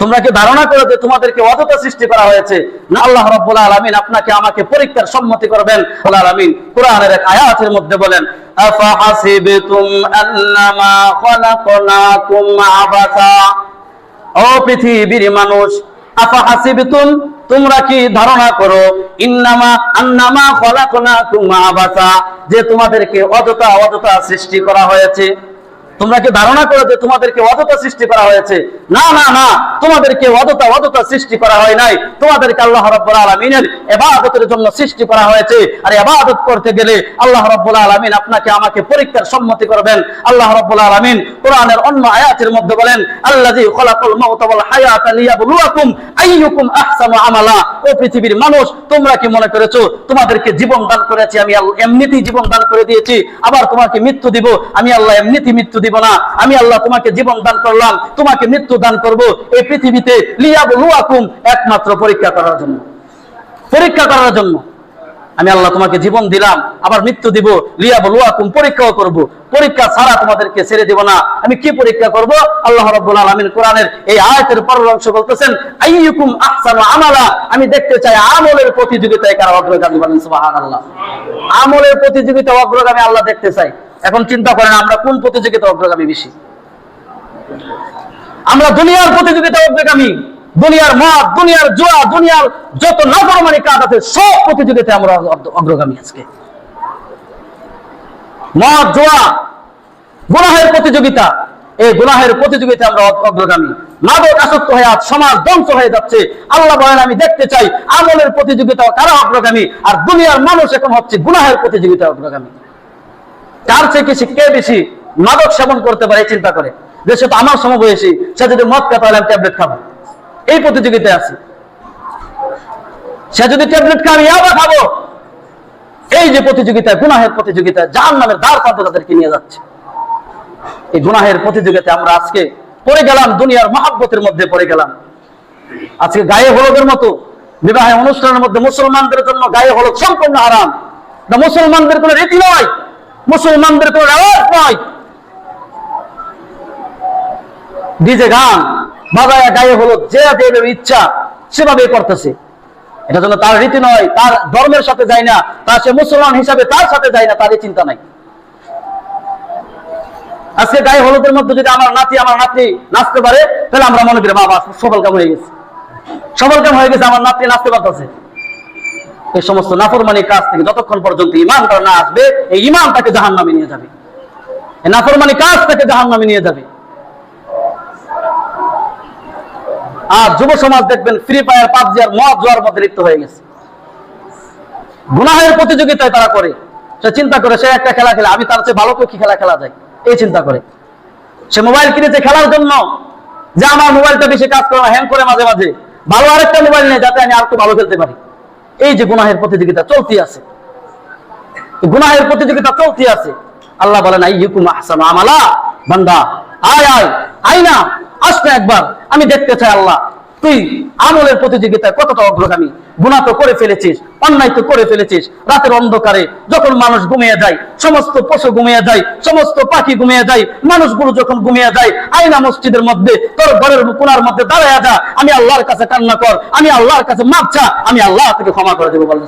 তোমরা কি ধারণা করো যে তোমাদেরকে অযথা সৃষ্টি করা হয়েছে? না, আল্লাহ রাব্বুল আলামিন আপনাকে আমাকে পরীক্ষার সম্মতি করবেন। আল্লাহ আলামিন কোরআনের এক আয়াতের মধ্যে বলেন হাসিবতুম আন্নামা খলাকনাকুম আবাসা? ও পৃথিবীর মানুষ, আফা হাসিবতুম, তোমরা কি ধারণা করো, ইন্নামা, আন্নামা খলাকনাকুম আবাসা? যে তোমাদেরকে অযথা অযথা সৃষ্টি করা হয়েছে। তোমরা কি ধারণা করো যে তোমাদেরকে অযথা সৃষ্টি করা হয়েছে? না না না, তোমাদেরকে অযথা অযথা সৃষ্টি করা হয় নাই। তোমাদেরকে আল্লাহ রাব্বুল আলামিনের ইবাদতের জন্য সৃষ্টি করা হয়েছে। আর ইবাদত করতে গেলে আল্লাহ রাব্বুল আলামিন আপনাকে আমাকে পরীক্ষার সম্মতি করবেন। আল্লাহ রাব্বুল আলামিন কোরআনের অন্য আয়াতের মধ্যে বলেন, আল্লাযী খলাকাল মাউতা ওয়াল হায়াতা লিয়াবলুয়াকুম আইয়ুকুম আহসানু আমালা। ও পৃথিবীর মানুষ, তোমরা কি মনে করেছ, তোমাদেরকে জীবন দান করেছি, আমি এমনিতেই জীবন দান করে দিয়েছি, আবার তোমাকে মৃত্যু দিব, আমি আল্লাহ এমনিতেই মৃত্যু দিব না। আমি আল্লাহ তোমাকে জীবন দান করলাম, তোমাকে মৃত্যু দান করব। এই পৃথিবীতে লিয়াবলুয়াকুম একমাত্র পরীক্ষা করার জন্য। পরীক্ষা করার জন্য। আমি আল্লাহ তোমাকে জীবন দিলাম, আবার মৃত্যু দিব লিয়া বলুয়াকুম পরীক্ষাও করব। পরীক্ষা ছাড়া তোমাদেরকে ছেড়ে দিব না। আমি কি পরীক্ষা করব? আল্লাহ রাব্বুল আলামিন কোরআনের এই আয়াতের পরের অংশ বলতেছেন, আইয়ুকুম আহসানু আমালা। আমি দেখতে চাই আমলের প্রতিযোগিতায় কারা অগ্রগামী বলেন সুবহানাল্লাহ। আমলের প্রতিযোগিতা অগ্রগামী আল্লাহ দেখতে চাই। এখন চিন্তা করেন, আমরা কোন প্রতিযোগিতা অগ্রগামী বেশি? আমরা দুনিয়ার প্রতিযোগিতা অগ্রগামী। দুনিয়ার মদ দুনিয়ার জোয়া, দুনিয়ার যত নাফরমানি কাজ আছে, সব প্রতিযোগিতায় আমরা অগ্রগামী আজকে। মদ জোয়া, গুনাহের প্রতিযোগিতা, এই গুনাহের প্রতিযোগিতা আমরা অগ্রগামী। মাদক আসক্ত হয়ে আজ সমাজ ধ্বংস হয়ে যাচ্ছে। আল্লাহ বলেন, আমি দেখতে চাই আমলের প্রতিযোগিতা কারা অগ্রগামী, আর দুনিয়ার মানুষ এখন হচ্ছে গুনাহের প্রতিযোগিতা অগ্রগামী। কার বেশি কে বেশি মাদক সেবন করতে পারে চিন্তা করে? যে সে তো আমার সমবয়সী, সে যদি মদ খায় তাহলে আমি ট্যাবলেট খাব। এই প্রতিযোগিতায় আছে। সে যদি ট্যাবলেট খায়, আমি ইয়াবা খাব। এই যে প্রতিযোগিতা গুনাহের প্রতিযোগিতা যার নামের দ্বার প্রান্ত তাদেরকে নিয়ে যাচ্ছে। এই গুনাহের প্রতিযোগিতায় আমরা আজকে পড়ে গেলাম, দুনিয়ার মহাব্বতের মধ্যে পড়ে গেলাম। আজকে গায়ে হলদের মতো বিবাহের অনুষ্ঠানের মধ্যে মুসলমানদের জন্য গায়ে হলুদ সম্পূর্ণ হারাম। না, মুসলমানদের কোনো রীতি নয়। মুসলমানদের কোনো রেওয়াজ নয়। ডিজে গান, বাজায় গায়ে হলুদ, যে যেভাবে ইচ্ছা, সেভাবে করতেছে। এটা জন্য তার রীতি নয়, তার ধর্মের সাথে যায় না তার সে মুসলমান হিসাবে তার সাথে যায় না তার এই চিন্তা নাই। আজকে গায়ে হলুদের মধ্যে যদি আমার নাতি আমার নাতি নাচতে পারে, তাহলে আমরা মনে করি, বাবা সফল কাম হয়ে গেছে। সফল কাম হয়ে গেছে, আমার নাতি নাচতে পারতেছে। এই সমস্ত নাফরমানি কাজ থেকে যতক্ষণ পর্যন্ত ইমানটা না আসবে, এই ইমান তাকে জাহান নামে নিয়ে যাবে। এই নাফরমানি কাজ তাকে জাহান নামে নিয়ে যাবে। আর যুব সমাজ দেখবেন ফ্রি ফায়ার পাবজি আর মদ জোয়ার মধ্যে লিপ্ত হয়ে গেছে। গুনাহের প্রতিযোগিতায় তারা করে। সে চিন্তা করে, সে একটা খেলা খেলে, আমি তার চেয়ে ভালো কি খেলা খেলা যায়? এই চিন্তা করে। সে মোবাইল কিনেছে খেলার জন্য। যে আমার মোবাইলটা বেশি কাজ করে হ্যাং করে মাঝে মাঝে। ভালো আরেকটা মোবাইল নেই, যাতে আমি আর একটু ভালো খেলতে পারি। এই যে গুনাহের প্রতিযোগিতা চলতি আছে। গুনাহের প্রতিযোগিতা চলতি আছে। আল্লাহ বলেন আমালা। বান্দা, আয় আয় আয় না, আসবে একবার। আমি দেখতে চাই আল্লাহ। তুই আমলের প্রতিযোগিতায় কতটা অগ্রগামী? গুণা তো করে ফেলেছিস, অন্যায় তো করে ফেলেছিস। রাতের অন্ধকারে যখন মানুষ ঘুমিয়ে যায়, সমস্ত পশু ঘুমিয়ে যায়, সমস্ত পাখি ঘুমিয়ে যায়, মানুষগুলো যখন ঘুমিয়ে যায় আইনা মসজিদের মধ্যে, তোর ঘরের কোনার মধ্যে দাঁড়ায় যা, আমি আল্লাহর কাছে কান্না কর, আমি আল্লাহর কাছে মাপছা আমি আল্লাহ থেকে ক্ষমা করে দেবো বলেন